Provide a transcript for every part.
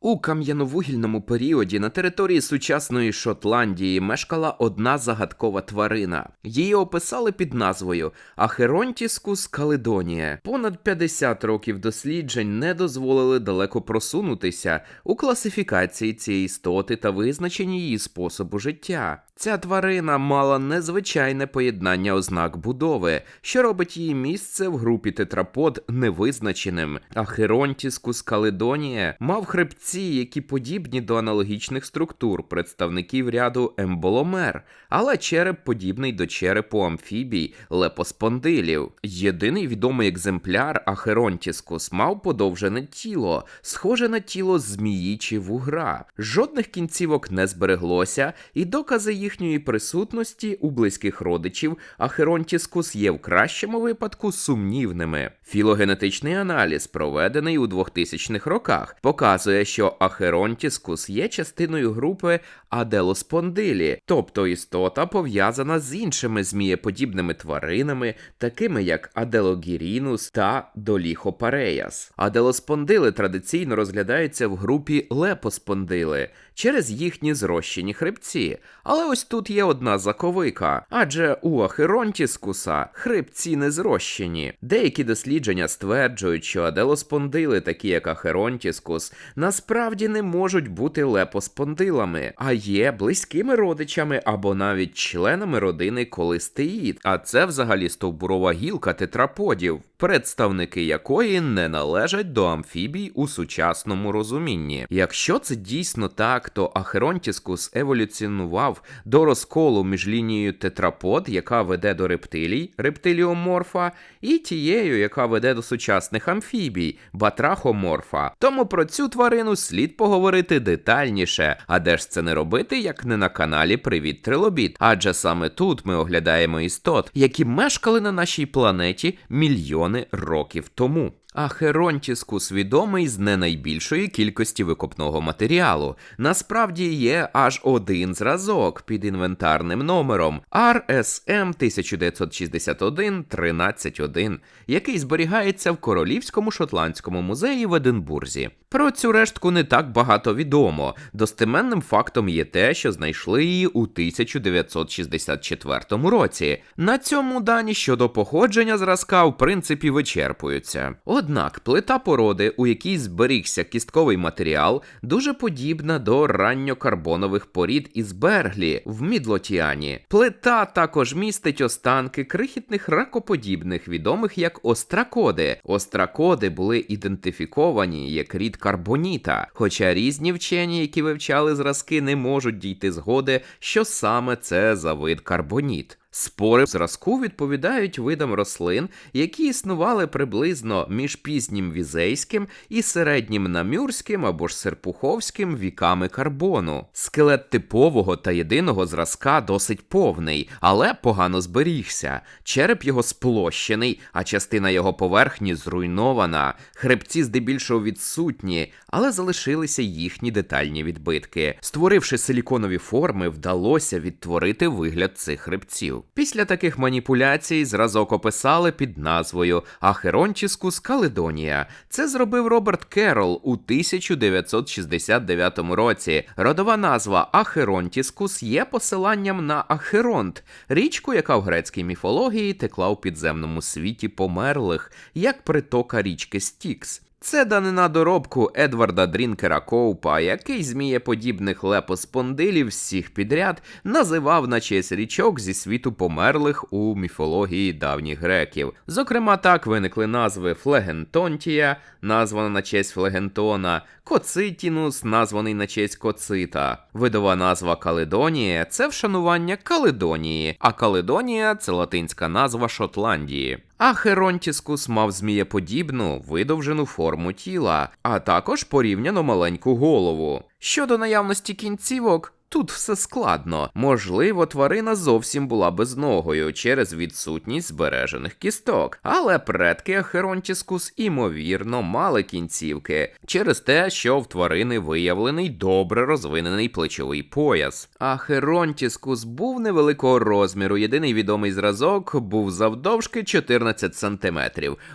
У кам'яновугільному періоді на території сучасної Шотландії мешкала одна загадкова тварина. Її описали під назвою Ахеронтіскус каледонія. Понад 50 років досліджень не дозволили далеко просунутися у класифікації цієї істоти та визначенні її способу життя. Ця тварина мала незвичайне поєднання ознак будови, що робить її місце в групі тетрапод невизначеним. Ахеронтіскус каледонія мав хребці, які подібні до аналогічних структур представників ряду емболомер, але череп подібний до черепу амфібій лепоспондилів. Єдиний відомий екземпляр Ахеронтіскус мав подовжене тіло, схоже на тіло змії чи вугра. Жодних кінцівок не збереглося, і докази їхньої присутності у близьких родичів Ахеронтіскус є в кращому випадку сумнівними. Філогенетичний аналіз, проведений у 2000-х роках, показує, що Ахеронтіскус є частиною групи Аделоспондилі, тобто істота пов'язана з іншими змієподібними тваринами, такими як Аделогірінус та Доліхопареяс. Аделоспондили традиційно розглядаються в групі лепоспондили через їхні зрощені хребці. Але ось тут є одна заковика, адже у Ахеронтіскуса хребці не зрощені. Деякі дослідження стверджують, що аделоспондили, такі як Ахеронтіскус, насправді не можуть бути лепоспондилами, а є близькими родичами або навіть членами родини колистеїд. А це взагалі стовбурова гілка тетраподів, представники якої не належать до амфібій у сучасному розумінні. Якщо це дійсно так, то Ахеронтіскус еволюціонував до розколу між лінією тетрапод, яка веде до рептилій, рептиліоморфа, і тією, яка веде до сучасних амфібій, батрахоморфа. Тому про цю тварину слід поговорити детальніше. А де ж це не робити, як не на каналі Привіт Трилобіт? Адже саме тут ми оглядаємо істот, які мешкали на нашій планеті мільйони років тому. Ахеронтіскус відомий з не найбільшої кількості викопного матеріалу. Насправді є аж один зразок під інвентарним номером RSM 1961-13-1, який зберігається в Королівському шотландському музеї в Единбурзі. Про цю рештку не так багато відомо. Достеменним фактом є те, що знайшли її у 1964 році. На цьому дані щодо походження зразка в принципі вичерпуються. Однак плита породи, у якій зберігся кістковий матеріал, дуже подібна до ранньокарбонових порід із Берглі в Мідлотіані. Плита також містить останки крихітних ракоподібних, відомих як остракоди. Остракоди були ідентифіковані як рід карбоніта, хоча різні вчені, які вивчали зразки, не можуть дійти згоди, що саме це за вид карбоніт. Спори зразку відповідають видам рослин, які існували приблизно між пізнім візейським і середнім намюрським або ж серпуховським віками карбону. Скелет типового та єдиного зразка досить повний, але погано зберігся. Череп його сплощений, а частина його поверхні зруйнована. Хребці здебільшого відсутні, але залишилися їхні детальні відбитки. Створивши силіконові форми, вдалося відтворити вигляд цих хребців. Після таких маніпуляцій зразок описали під назвою Ахерончіскус Каледонія. Це зробив Роберт Керол у 1969 році. Родова назва Ахеронтіскус є посиланням на Ахеронт, річку, яка в грецькій міфології текла у підземному світі померлих, як притока річки Стікс. Це данина доробку Едварда Дрінкера Коупа, який змієподібних лепоспондилів всіх підряд називав на честь річок зі світу померлих у міфології давніх греків. Зокрема, так виникли назви Флегентонтія, названа на честь Флегентона, Коцитінус, названий на честь Коцита. Видова назва Каледонія це вшанування Каледонії, а Каледонія це латинська назва Шотландії. А Херонтіскус мав змієподібну видовжену форму тіла, а також порівняно маленьку голову. Щодо наявності кінцівок, Тут все складно. Можливо, тварина зовсім була безногою через відсутність збережених кісток, але предки Ахеронтіскус імовірно мали кінцівки через те, що в тварини виявлений добре розвинений плечовий пояс. Ахеронтіскус був невеликого розміру. Єдиний відомий зразок був завдовжки 14 см.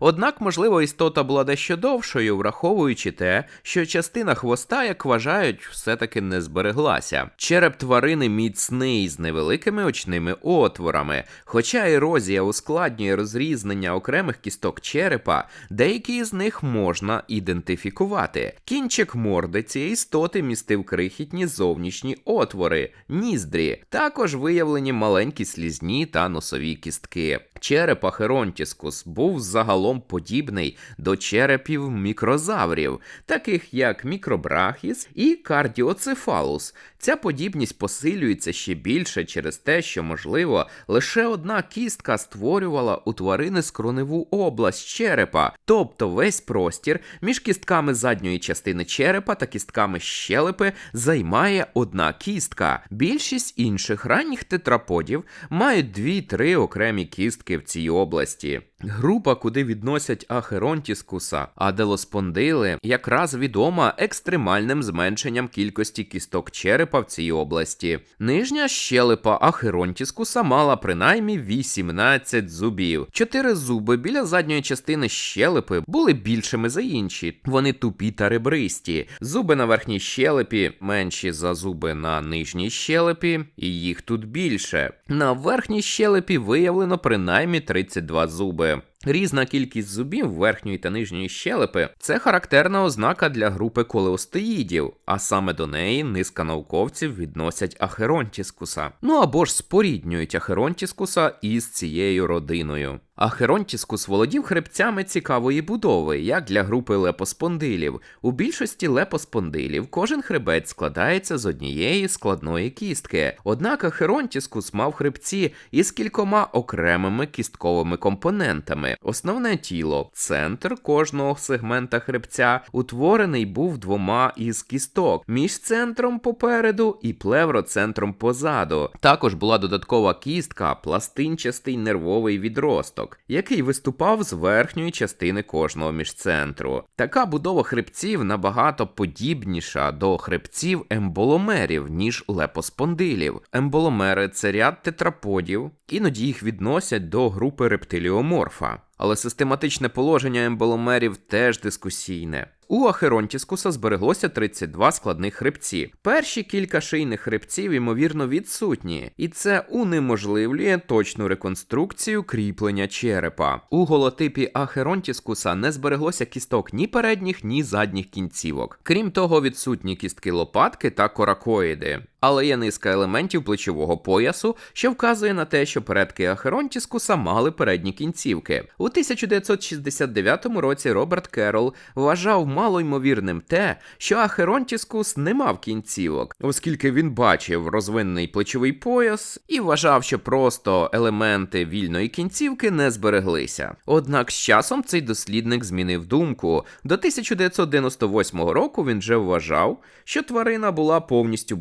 Однак, можливо, істота була дещо довшою, враховуючи те, що частина хвоста, як вважають, все-таки не збереглася. Череп тварини міцний з невеликими очними отворами. Хоча ерозія ускладнює розрізнення окремих кісток черепа, деякі з них можна ідентифікувати. Кінчик морди цієї істоти містив крихітні зовнішні отвори, ніздрі, також виявлені маленькі слізні та носові кістки. Череп Ахеронтіскус був загалом подібний до черепів мікрозаврів, таких як мікробрахіс і кардіоцефалус. Ця подібність посилюється ще більше через те, що, можливо, лише одна кістка створювала у тварини скроневу область черепа, тобто весь простір між кістками задньої частини черепа та кістками щелепи займає одна кістка. Більшість інших ранніх тетраподів мають дві-три окремі кістки в цій області. Група, куди відносять Ахеронтіскуса, аделоспондили, якраз відома екстремальним зменшенням кількості кісток черепа в цій області. Нижня щелепа Ахеронтіскуса мала принаймні 18 зубів. Чотири зуби біля задньої частини щелепи були більшими за інші. Вони тупі та ребристі. Зуби на верхній щелепі менші за зуби на нижній щелепі, і їх тут більше. На верхній щелепі виявлено принаймні 32 зуби. Різна кількість зубів верхньої та нижньої щелепи це характерна ознака для групи колеостеїдів, а саме до неї низка науковців відносять Ахеронтіскуса. Ну або ж споріднюють Ахеронтіскуса із цією родиною. Ахеронтіскус володів хребцями цікавої будови, як для групи лепоспондилів. У більшості лепоспондилів кожен хребець складається з однієї складної кістки. Однак Ахеронтіскус мав хребці із кількома окремими кістковими компонентами. Основне тіло, центр кожного сегмента хребця, утворений був двома із кісток між центром попереду і плевроцентром позаду. Також була додаткова кістка, пластинчастий нервовий відросток який виступав з верхньої частини кожного міжцентру. Така будова хребців набагато подібніша до хребців емболомерів, ніж лепоспондилів. Емболомери це ряд тетраподів, іноді їх відносять до групи рептиліоморфа. Але систематичне положення емболомерів теж дискусійне. У Ахеронтіскуса збереглося 32 складних хребці. Перші кілька шийних хребців, ймовірно, відсутні, і це унеможливлює точну реконструкцію кріплення черепа. У голотипі Ахеронтіскуса не збереглося кісток ні передніх, ні задніх кінцівок. Крім того, відсутні кістки лопатки та коракоїди. Але є низка елементів плечового поясу, що вказує на те, що предки Ахеронтіскуса мали передні кінцівки. У 1969 році Роберт Керол вважав малоймовірним те, що Ахеронтіскус не мав кінцівок, оскільки він бачив розвинений плечовий пояс і вважав, що просто елементи вільної кінцівки не збереглися. Однак з часом цей дослідник змінив думку. До 1998 року він вже вважав, що тварина була повністю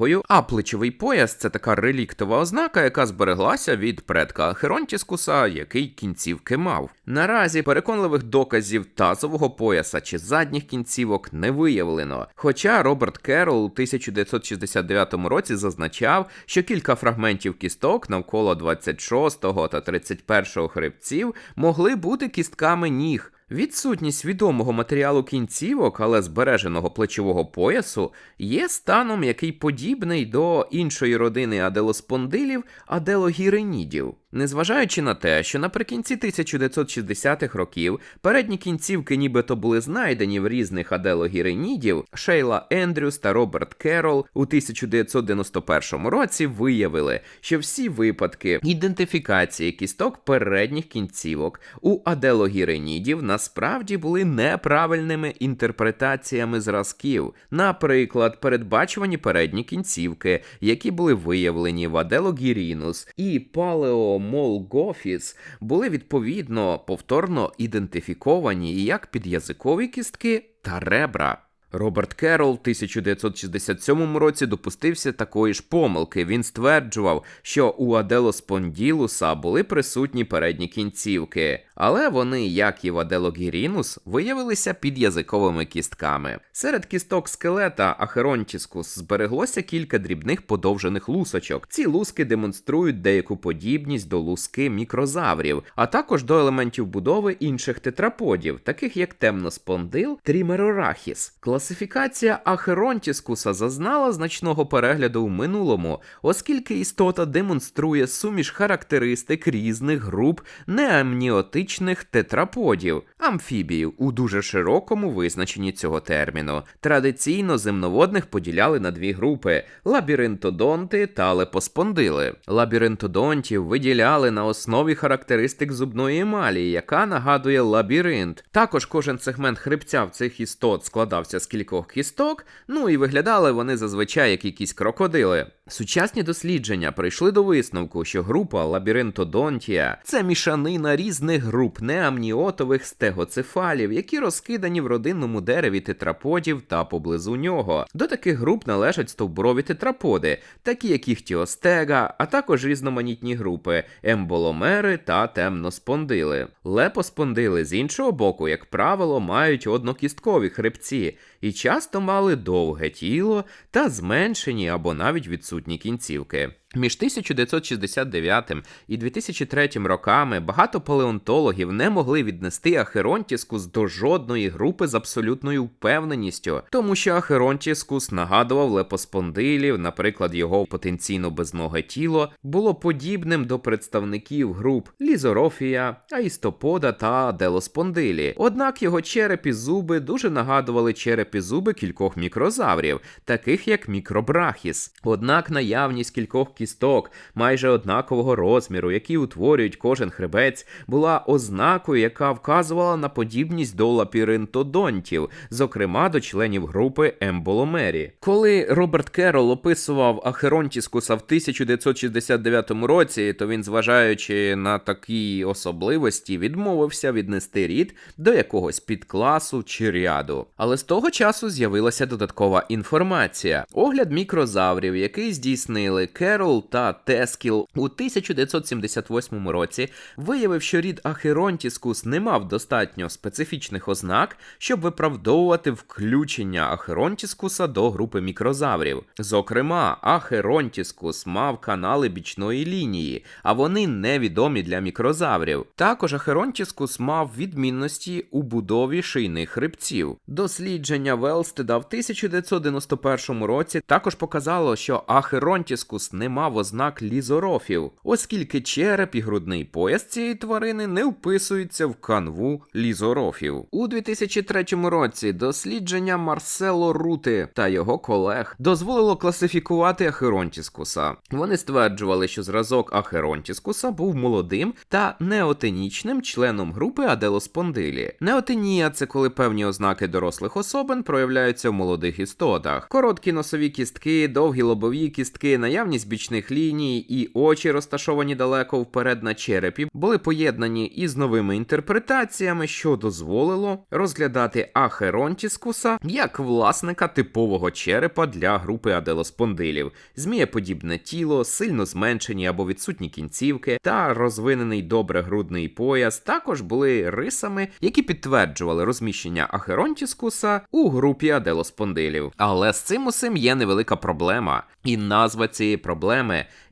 безногою, а плечовий пояс це така реліктова ознака, яка збереглася від предка Ахеронтіскуса, який кінцівки мав. Наразі переконливих доказів тазового пояса чи задніх кінцівок не виявлено. Хоча Роберт Керол у 1969 році зазначав, що кілька фрагментів кісток навколо 26 та 31 хребців могли бути кістками ніг. Відсутність відомого матеріалу кінцівок, але збереженого плечового поясу, є станом, який подібний до іншої родини аделоспондилів аделогіренідів. Незважаючи на те, що наприкінці 1960-х років передні кінцівки нібито були знайдені в різних аделогіренідів, Шейла Ендрюс та Роберт Керол у 1991 році виявили, що всі випадки ідентифікації кісток передніх кінцівок у аделогіренідів насправді були неправильними інтерпретаціями зразків, наприклад, передбачувані передні кінцівки, які були виявлені в Аделогірінус і Палео Молгофіс були відповідно повторно ідентифіковані як підязикові кістки та ребра. Роберт Керрол в 1967 році допустився такої ж помилки. Він стверджував, що у Аделоспонділуса були присутні передні кінцівки, але вони, як і в Аделогірінус, виявилися підязиковими кістками. Серед кісток скелета Ахеронтіскус збереглося кілька дрібних подовжених лусочок. Ці луски демонструють деяку подібність до луски мікрозаврів, а також до елементів будови інших тетраподів, таких як темноспондил, трімерорахіс. Класифікація Ахеронтіскуса зазнала значного перегляду в минулому, оскільки істота демонструє суміш характеристик різних груп неамніотичних тетраподів, амфібіїв у дуже широкому визначенні цього терміну. Традиційно земноводних поділяли на дві групи: лабіринтодонти та лепоспондили. Лабіринтодонтів виділяли на основі характеристик зубної емалі, яка нагадує лабіринт. Також кожен сегмент хребця в цих істот складався з кількох кісток, ну і виглядали вони зазвичай як якісь крокодили. Сучасні дослідження прийшли до висновку, що група лабіринтодонтія це мішанина різних груп неамніотових стегоцефалів, які розкидані в родинному дереві тетраподів та поблизу нього. До таких груп належать стовбурові тетраподи, такі як іхтіостега, а також різноманітні групи емболомери та темноспондили. Лепоспондили з іншого боку, як правило, мають однокісткові хребці і часто мали довге тіло та зменшені або навіть відсутні кінцівки. Між 1969 і 2003 роками багато палеонтологів не могли віднести Ахеронтіскус до жодної групи з абсолютною впевненістю, тому що Ахеронтіскус нагадував лепоспондилів, наприклад, його потенційно безноге тіло було подібним до представників груп Лізорофія, Аїстопода та Делоспондилі. Однак його череп і зуби дуже нагадували череп і зуби кількох мікрозаврів, таких як мікробрахіс. Однак наявність кількох кісток майже однакового розміру, які утворюють кожен хребець, була ознакою, яка вказувала на подібність до лапіринтодонтів, зокрема до членів групи емболомері. Коли Роберт Керрол описував Ахеронтіскуса в 1969 році, то він, зважаючи на такі особливості, відмовився віднести рід до якогось підкласу чи ряду. Але з того часу з'явилася додаткова інформація. Огляд мікрозаврів, який здійснили Керрол та Тескіл у 1978 році, виявив, що рід Ахеронтіскус не мав достатньо специфічних ознак, щоб виправдовувати включення Ахеронтіскуса до групи мікрозаврів. Зокрема, Ахеронтіскус мав канали бічної лінії, а вони невідомі для мікрозаврів. Також Ахеронтіскус мав відмінності у будові шийних хребців. Дослідження Велстеда в 1991 році також показало, що Ахеронтіскус не мав ознак лізорофів, оскільки череп і грудний пояс цієї тварини не вписуються в канву лізорофів. У 2003 році дослідження Марсело Рути та його колег дозволило класифікувати Ахеронтіскуса. Вони стверджували, що зразок Ахеронтіскуса був молодим та неотенічним членом групи Аделоспондилі. Неотенія це коли певні ознаки дорослих особин проявляються в молодих істотах. Короткі носові кістки, довгі лобові кістки, наявність бічних ліній і очі, розташовані далеко вперед на черепі, були поєднані із новими інтерпретаціями, що дозволило розглядати Ахеронтіскуса як власника типового черепа для групи аделоспондилів, змієподібне тіло, сильно зменшені або відсутні кінцівки та розвинений добре грудний пояс також були рисами, які підтверджували розміщення Ахеронтіскуса у групі аделоспондилів. Але з цим усім є невелика проблема, і назва цієї проблеми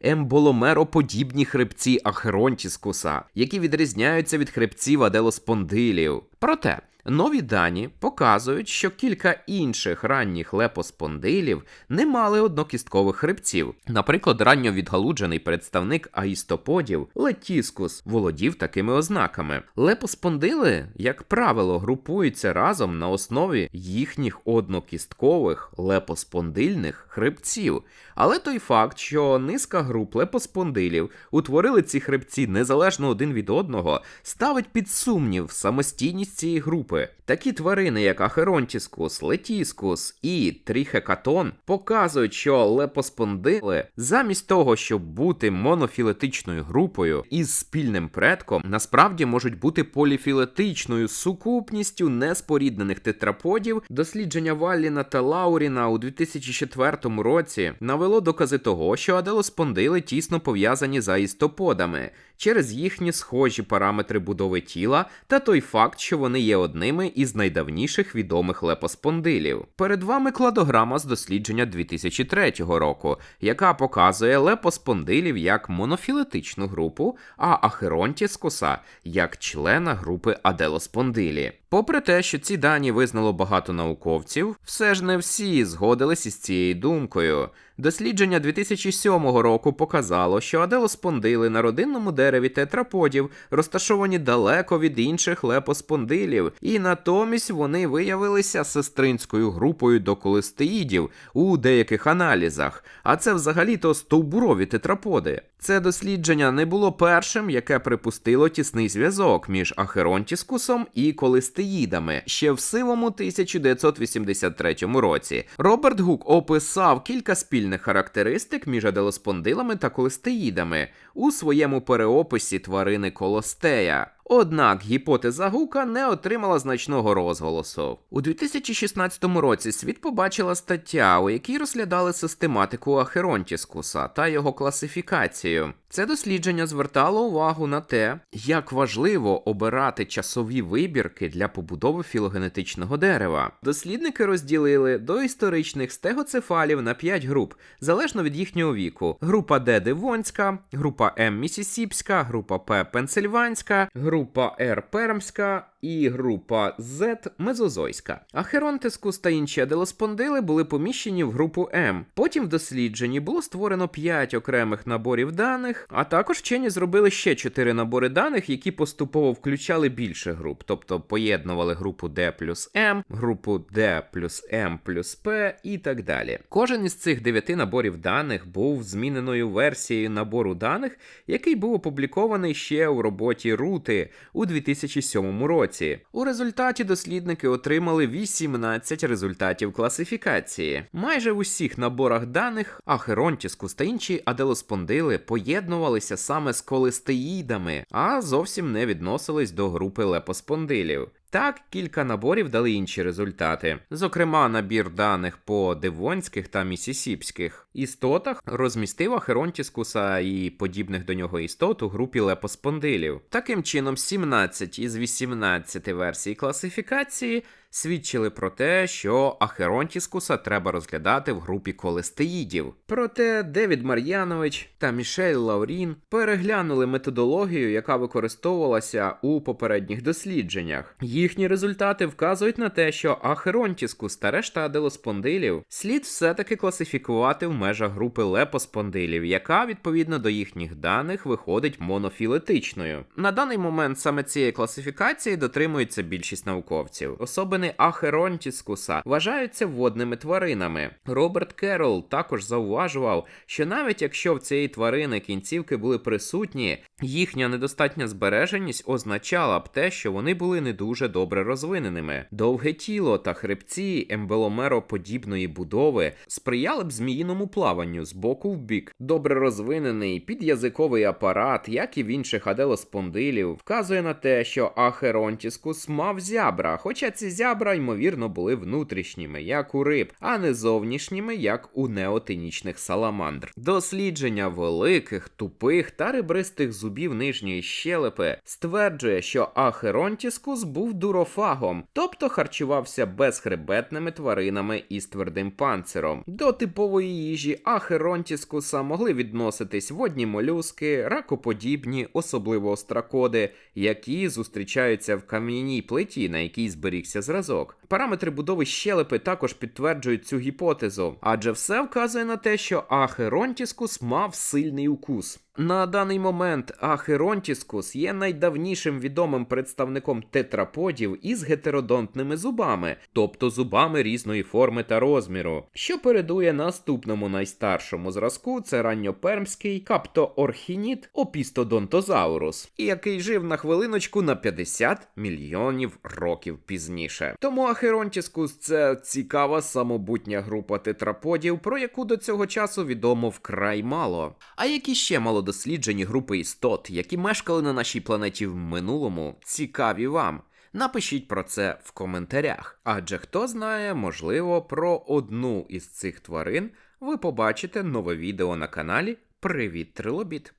емболомероподібні хребці Ахеронтіскуса, які відрізняються від хребців аделоспондилів. Проте Нові дані показують, що кілька інших ранніх лепоспондилів не мали однокісткових хребців. Наприклад, ранньо відгалуджений представник аїстоподів Летіскус володів такими ознаками. Лепоспондили, як правило, групуються разом на основі їхніх однокісткових лепоспондильних хребців. Але той факт, що низка груп лепоспондилів утворили ці хребці незалежно один від одного, ставить під сумнів самостійність цієї групи. Групи. Такі тварини, як Ахеронтіскус, Летіскус і Тріхекатон, показують, що лепоспондили замість того, щоб бути монофілетичною групою із спільним предком, насправді можуть бути поліфілетичною сукупністю неспоріднених тетраподів. Дослідження Валліна та Лауріна у 2004 році навело докази того, що аделоспондили тісно пов'язані за істоподами через їхні схожі параметри будови тіла та той факт, що вони є одними із найдавніших відомих лепоспондилів. Перед вами кладограма з дослідження 2003 року, яка показує лепоспондилів як монофілетичну групу, а ахеронтіскуса як члена групи аделоспондилі. Попри те, що ці дані визнало багато науковців, все ж не всі згодились із цією думкою. Дослідження 2007 року показало, що аделоспондили на родинному дереві тетраподів розташовані далеко від інших лепоспондилів, і натомість вони виявилися сестринською групою до колестеїдів у деяких аналізах, а це взагалі-то стовбурові тетраподи. Це дослідження не було першим, яке припустило тісний зв'язок між ахеронтіскусом і колестеїдами ще в сивому 1983 році. Роберт Гук описав кілька спільних характеристик між аделоспондилами та колестеїдами у своєму переописі тварини колостея. Однак гіпотеза Гука не отримала значного розголосу. У 2016 році світ побачила стаття, у якій розглядали систематику Ахеронтіскуса та його класифікацію. Це дослідження звертало увагу на те, як важливо обирати часові вибірки для побудови філогенетичного дерева. Дослідники розділили до історичних стегоцефалів на 5 груп, залежно від їхнього віку: група Д Девонська, група М Місісіпська, група П Пенсильванська, група Р Пермська і група Z Мезозойська. Ахеронтискус та інші аделоспондили були поміщені в групу М. Потім в дослідженні було створено 5 окремих наборів даних, а також вчені зробили ще 4 набори даних, які поступово включали більше груп, тобто поєднували групу D плюс М, групу D плюс М плюс П і так далі. Кожен із цих 9 наборів даних був зміненою версією набору даних, який був опублікований ще у роботі Рути у 2007 році. У результаті дослідники отримали 18 результатів класифікації. Майже в усіх наборах даних Ахеронтіскус та інші аделоспондили поєднувалися саме з колестеїдами, а зовсім не відносились до групи лепоспондилів. Так, кілька наборів дали інші результати. Зокрема, набір даних по девонських та місісіпських істотах розмістив Ахеронтіскуса і подібних до нього істот у групі лепоспондилів. Таким чином, 17 із 18 версій класифікації свідчили про те, що Ахеронтіскуса треба розглядати в групі колестеїдів. Проте Девід Мар'янович та Мішель Лаурін переглянули методологію, яка використовувалася у попередніх дослідженнях. Їхні результати вказують на те, що Ахеронтіскус та решта аделоспондилів слід все-таки класифікувати в межах групи лепоспондилів, яка відповідно до їхніх даних виходить монофілетичною. На даний момент саме цієї класифікації дотримується більшість науковців. Особини Ахеронтіскуса вважаються водними тваринами. Роберт Керрол також зауважував, що навіть якщо в цієї тварини кінцівки були присутні, їхня недостатня збереженість означала б те, що вони були не дуже добре розвиненими. Довге тіло та хребці ембеломероподібної будови сприяли б зміїному плаванню з боку в бік. Добре розвинений під'язиковий апарат, як і в інших аделоспондилів, вказує на те, що Ахеронтіскус мав зябра, хоча ці зябра, ймовірно, були внутрішніми, як у риб, а не зовнішніми, як у неотинічних саламандр. Дослідження великих, тупих та ребристих зубів нижньої щелепи стверджує, що Ахеронтіскус був дурофагом, тобто харчувався безхребетними тваринами із твердим панциром. До типової їжі Ахеронтіскуса могли відноситись водні молюски, ракоподібні, особливо остракоди, які зустрічаються в кам'яній плиті, на якій зберігся зразок. Параметри будови щелепи також підтверджують цю гіпотезу, адже все вказує на те, що Ахеронтіскус мав сильний укус. На даний момент Ахеронтіскус є найдавнішим відомим представником тетраподів із гетеродонтними зубами, тобто зубами різної форми та розміру, що передує наступному найстаршому зразку це ранньопермський каптоорхініт опістодонтозаурус, який жив на хвилиночку на 50 мільйонів років пізніше. Тому Ахеронтіскус це цікава самобутня група тетраподів, про яку до цього часу відомо вкрай мало. А які ще малодосліджені групи істот, які мешкали на нашій планеті в минулому, цікаві вам? Напишіть про це в коментарях. Адже хто знає, можливо, про одну із цих тварин ви побачите нове відео на каналі Привіт Трилобіт.